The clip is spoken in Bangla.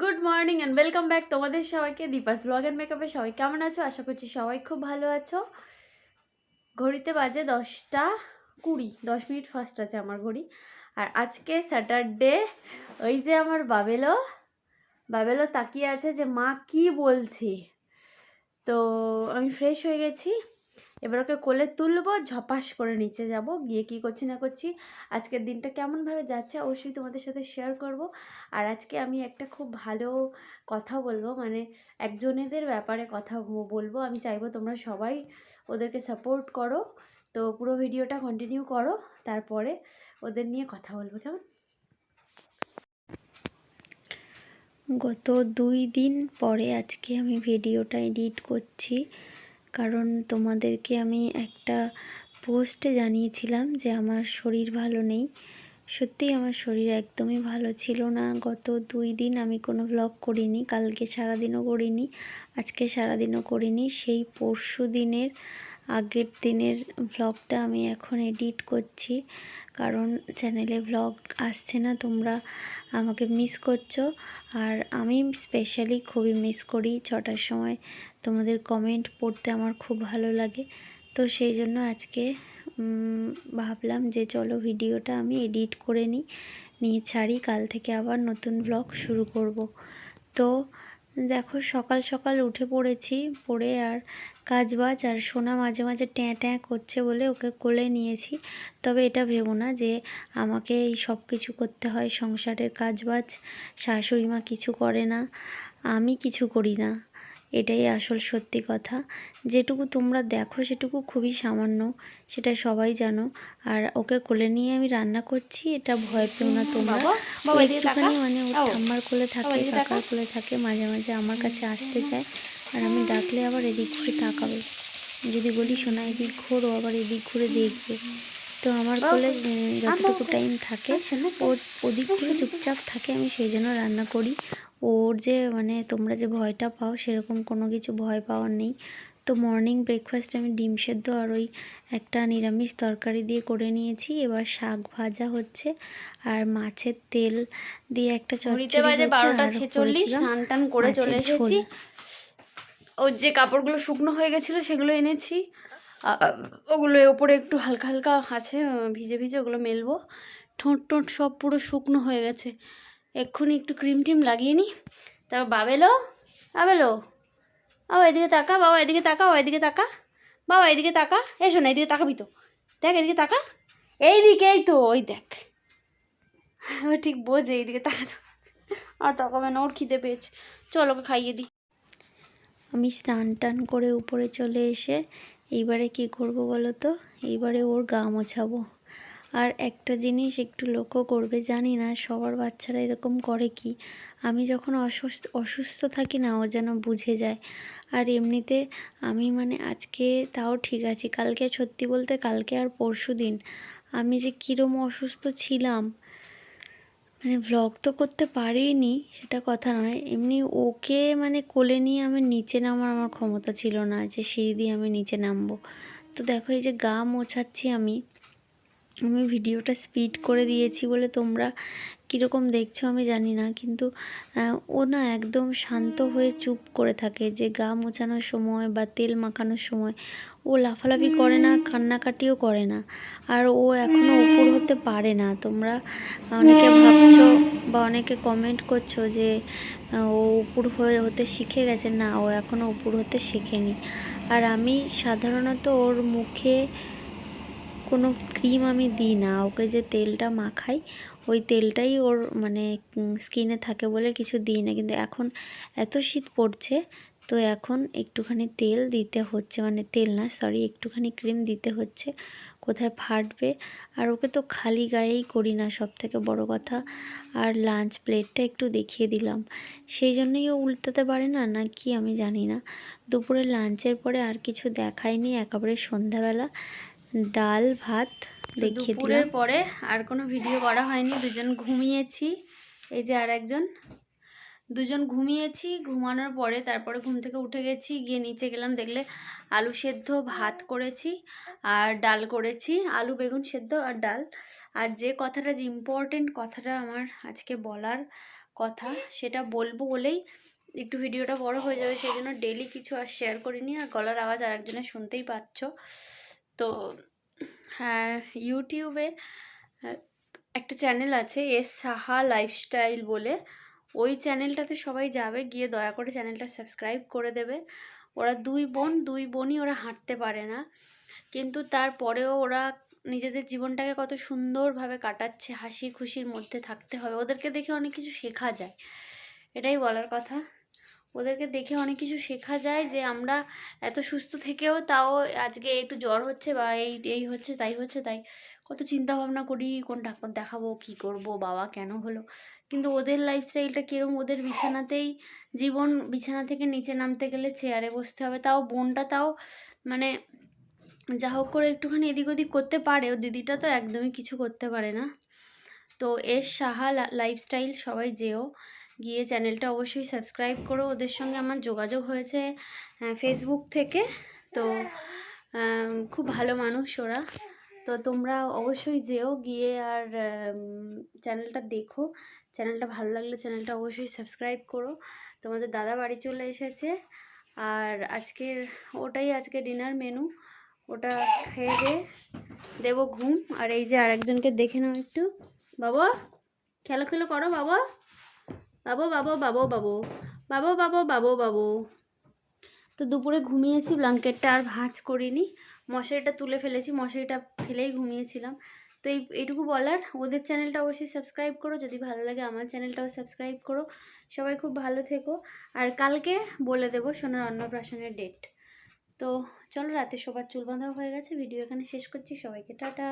Good morning and welcome back তোমাদের সবাইকে দীপাস ব্লগ অ্যান্ড মেকআপে সবাই কেমন আছো? আশা করছি সবাই খুব ভালো আছো। ঘড়িতে বাজে দশটা কুড়ি, দশ মিনিট ফার্স্ট আছে আমার ঘড়ি। আর আজকে স্যাটারডে ওই যে আমার বাবেলো বাবেলো তাকিয়ে আছে যে মা কি বলছে। তো আমি ফ্রেশ হয়ে গেছি। এবার ওকে কোলে তুলবো, ঝপাস করে নিচে যাব। গিয়ে কি করছি না করছি, আজকের দিনটা কেমনভাবে যাচ্ছে অবশ্যই তোমাদের সাথে শেয়ার করব। আর আজকে আমি একটা খুব ভালো কথা বলব মানে একজনেদের ব্যাপারে কথা বলব। আমি চাইব তোমরা সবাই ওদেরকে সাপোর্ট করো। তো পুরো ভিডিওটা কন্টিনিউ করো, তারপরে ওদের নিয়ে কথা বলব, কেমন? গত দুই দিন পরে আজকে আমি ভিডিওটা এডিট করছি। কারণ তোমাদেরকে আমি একটা পোস্টে জানিয়েছিলাম যে আমার শরীর ভালো নেই। সত্যি আমার শরীর একদমই ভালো ছিল না। গত দুই দিন আমি কোনো ব্লগ করিনি, কালকে সারাদিনও করিনি, আজকে সারাদিনও করিনি। সেই পরশু দিনের আগের দিনের ব্লগটা আমি এখন এডিট করছি। কারণ চ্যানেলে ভ্লগ আসছে না, তোমরা আমাকে মিস করছ। আর আমি স্পেশালি খুবই মিস করি ছটার সময়। তোমাদের কমেন্ট পড়তে আমার খুব ভালো লাগে। তো সেই জন্য আজকে ভাবলাম যে চলো ভিডিওটা আমি এডিট করে নিই, নিয়ে ছাড়ি। কাল থেকে আবার নতুন ব্লগ শুরু করব। তো দেখো সকাল সকাল উঠে পড়েছি, পড়ে আর কাজ বাজ আর সোনা মাঝে মাঝে ট্যাঁ ট্যাঁ করছে বলে ওকে কোলে নিয়েছি। তবে এটা ভেবো না যে আমাকে এই সব কিছু করতে হয় সংসারের কাজ বাজ শাশুড়ি মা কিছু করে না আমি কিছু করি না। এটাই আসল সত্যি কথা। যেটুকু তোমরা দেখো সেটুকু খুবই সামান্য সেটা সবাই জানো। আর ওকে কোলে নিয়ে আমি রান্না করছি এটা ভয় পেও না তোমরা। একটুখানি মানে ওর ঠাম্মার কোলে থাকে কাকার কোলে থাকে মাঝে মাঝে আমার কাছে আসতে চায়। আর আমি ডাকলে আবার এদিক ঘুরে তাকাবে। যদি বলি শোনা এদিক ঘোরো আবার এদিক ঘুরে দেখবে। তো আমার কোলে উম, যতটুকু টাইম থাকে ওর ওদিক থেকে চুপচাপ থাকে আমি সেই জন্য রান্না করি। ওর যে মানে তোমরা যে ভয়টা পাও সেরকম কোনো কিছু ভয় পাওয়ার নেই। তো মর্নিং ব্রেকফাস্ট আমি ডিম সেদ্ধ আর ওই একটা নিরামিষ তরকারি দিয়ে করে নিয়েছি। এবার শাক ভাজা হচ্ছে আর মাছের তেল দিয়ে একটা চচ্চড়ি বাজে বারোটা ছেচল্লিশ স্নান টান করে চলে এসেছি। ওর যে কাপড়গুলো শুকনো হয়ে গেছিল সেগুলো এনেছি। ওগুলো ওপরে একটু হালকা হালকা আছে ভিজে ভিজে ওগুলো মেলবো। ঠোঁট টোঁট সব পুরো শুকনো হয়ে গেছে। এক্ষুনি একটু ক্রিম টিম লাগিয়ে নিই তারপর বাবেলো বাবেলো। বাবা, এদিকে তাকা, বাবা, এদিকে তাকা ও এদিকে তাকা। বাবা, এদিকে তাকা। এসো না এদিকে তাকাবি তো। দেখ, এদিকে তাকা। এইদিকে এই তো, ওই দেখ। ও ঠিক বোঝে, এইদিকে তাকানো আর তাকাবে না, ওর খিদে পেয়েছে। চল, ওকে খাইয়ে দিই আমি স্নান টান করে উপরে চলে এসে এইবারে কি করব বলো তো? এইবারে ওর গা মোছাবো। আর একটা জিনিস একটু লক্ষ্য করবে, জানি না সবার বাচ্চারা এরকম করে কি? আমি যখন অসুস্থ অসুস্থ থাকি না, ও যেন বুঝে যায়। আর এমনিতে আমি মানে আজকে তাও ঠিক আছি, কালকে সত্যি বলতে কালকে আর পরশু দিন আমি যে কীরম অসুস্থ ছিলাম মানে ভ্লগ তো করতে পারিনি, সেটা কথা নয়। এমনি ওকে মানে কোলে নিয়ে আমি নিচে নামার আমার ক্ষমতা ছিল না যে সিঁড়ি দিয়ে আমি নিচে নামবো। তো দেখো এই যে গা মোছাচ্ছি আমি। আমি ভিডিওটা স্পিড করে দিয়েছি বলে তোমরা কীরকম দেখছ আমি জানি না, কিন্তু ও না একদম শান্ত হয়ে চুপ করে থাকে যে গা মোছানোর সময় বা তেল মাখানোর সময়। ও লাফালাফি করে না, কান্নাকাটিও করে না। আর ও এখনও উপর হতে পারে না। তোমরা অনেকে ভাবছ বা অনেকে কমেন্ট করছ যে ও উপর হয়ে হতে শিখে গেছে। না, ও এখনও উপর হতে শেখেনি। আর আমি সাধারণত ওর মুখে কোনো ক্রিম আমি দিই না। ওকে যে তেলটা মাখাই ওই তেলটাই ওর মানে স্কিনে থাকে বলে কিছু দিই না কিন্তু এখন এত শীত পড়ছে, তো এখন একটুখানি তেল দিতে হচ্ছে। মানে তেল না সরি একটুখানি ক্রিম দিতে হচ্ছে। কোথায় ফাটবে? আর ওকে তো খালি গায়েই করি না সব থেকে বড় কথা। আর লাঞ্চ প্লেটটা একটু দেখিয়ে দিলাম। সেই জন্যই ও উল্টাতে পারে না না কি আমি জানি না। দুপুরে লাঞ্চের পরে আর কিছু দেখায়নি, একেবারে সন্ধ্যাবেলা। ডাল, ভাত দেখিয়ে দিলাম। পরে আর কোনো ভিডিও করা হয়নি দুজন ঘুমিয়েছি। এই যে আর একজন। দুজন ঘুমিয়েছি ঘুমানোর পরে তারপরে ঘুম থেকে উঠে গেছি গিয়ে নিচে গেলাম দেখলে আলু সেদ্ধ ভাত করেছি আর ডাল করেছি আলু বেগুন সেদ্ধ আর ডাল। আর যে কথাটা যে ইম্পর্টেন্ট কথাটা আমার আজকে বলার কথা সেটা বলব বলেই একটু ভিডিওটা বড় হয়ে যাবে সেই জন্য ডেলি কিছু আর শেয়ার করিনি। আর গলার আওয়াজ আরেকজনের শুনতেই পাচ্ছ। তো ইউটিউবে একটা চ্যানেল আছে, এস সাহা লাইফস্টাইল বলে। ওই চ্যানেলটাতে সবাই যাবে, গিয়ে দয়া করে চ্যানেলটা সাবস্ক্রাইব করে দেবে। ওরা দুই বোন, দুই বোনই ওরা হাঁটতে পারে না। কিন্তু তারপরেও ওরা নিজেদের জীবনটাকে কত সুন্দরভাবে কাটাচ্ছে, হাসি খুশির মধ্যে থাকতে হবে। ওদেরকে দেখে অনেক কিছু শেখা যায়। এটাই বলার কথা। ওদেরকে দেখে অনেক কিছু শেখা যায় যে আমরা এত সুস্থ থেকেও তাও আজকে একটু জ্বর হচ্ছে বা এই এই হচ্ছে, তাই হচ্ছে, তাই কত চিন্তা ভাবনা করি, কোন ডাক্তার দেখাবো, কি করব, বাবা কেন হলো? কিন্তু ওদের লাইফস্টাইলটা কীরকম ওদের বিছানাতেই জীবন, বিছানা থেকে নিচে নামতে গেলে চেয়ারে বসতে হবে। তাও বোনটা তাও মানে যা হোক করে একটুখানি এদিক ওদিক করতে পারে। ও দিদিটা তো একদমই কিছু করতে পারে না। তো এর সাহা লাইফস্টাইল সবাই যেও। গিয়ে চ্যানেলটা অবশ্যই সাবস্ক্রাইব করো। ওদের সঙ্গে আমার যোগাযোগ হয়েছে ফেসবুক থেকে। তো খুব ভালো মানুষ ওরা। তো তোমরা অবশ্যই যেও গিয়ে আর চ্যানেলটা দেখো। চ্যানেলটা ভালো লাগলে চ্যানেলটা অবশ্যই সাবস্ক্রাইব করো। তোমাদের দাদা বাড়ি চলে এসেছে। আর আজকের, ওটাই আজকে ডিনার মেনু। ওটা খেয়ে দিয়ে দেবো ঘুম। আর এই যে আরেকজনকে দেখে নাও একটু। বাবা খেলো খেলো করো বাবা। বাবু বাবু বাবু বাবু। বাবু বাবু, বাবো, বাবু। তো দুপুরে ঘুমিয়েছি, ব্ল্যাঙ্কেটটা আর ভাঁজ করিনি। মশারিটা তুলে ফেলেছি, মশারিটা ফেলেই ঘুমিয়েছিলাম। তো এই, এইটুকু বলার। ওদের চ্যানেলটা অবশ্যই সাবস্ক্রাইব করো। যদি ভালো লাগে আমার চ্যানেলটাও সাবস্ক্রাইব করো। সবাই খুব ভালো থেকো। আর কালকে বলে দেবো সোনার অন্নপ্রাশনের ডেট। তো চলো, রাতে সবার চুল বাঁধাও হয়ে গেছে। ভিডিও এখানে শেষ করছি। সবাইকে টাটা।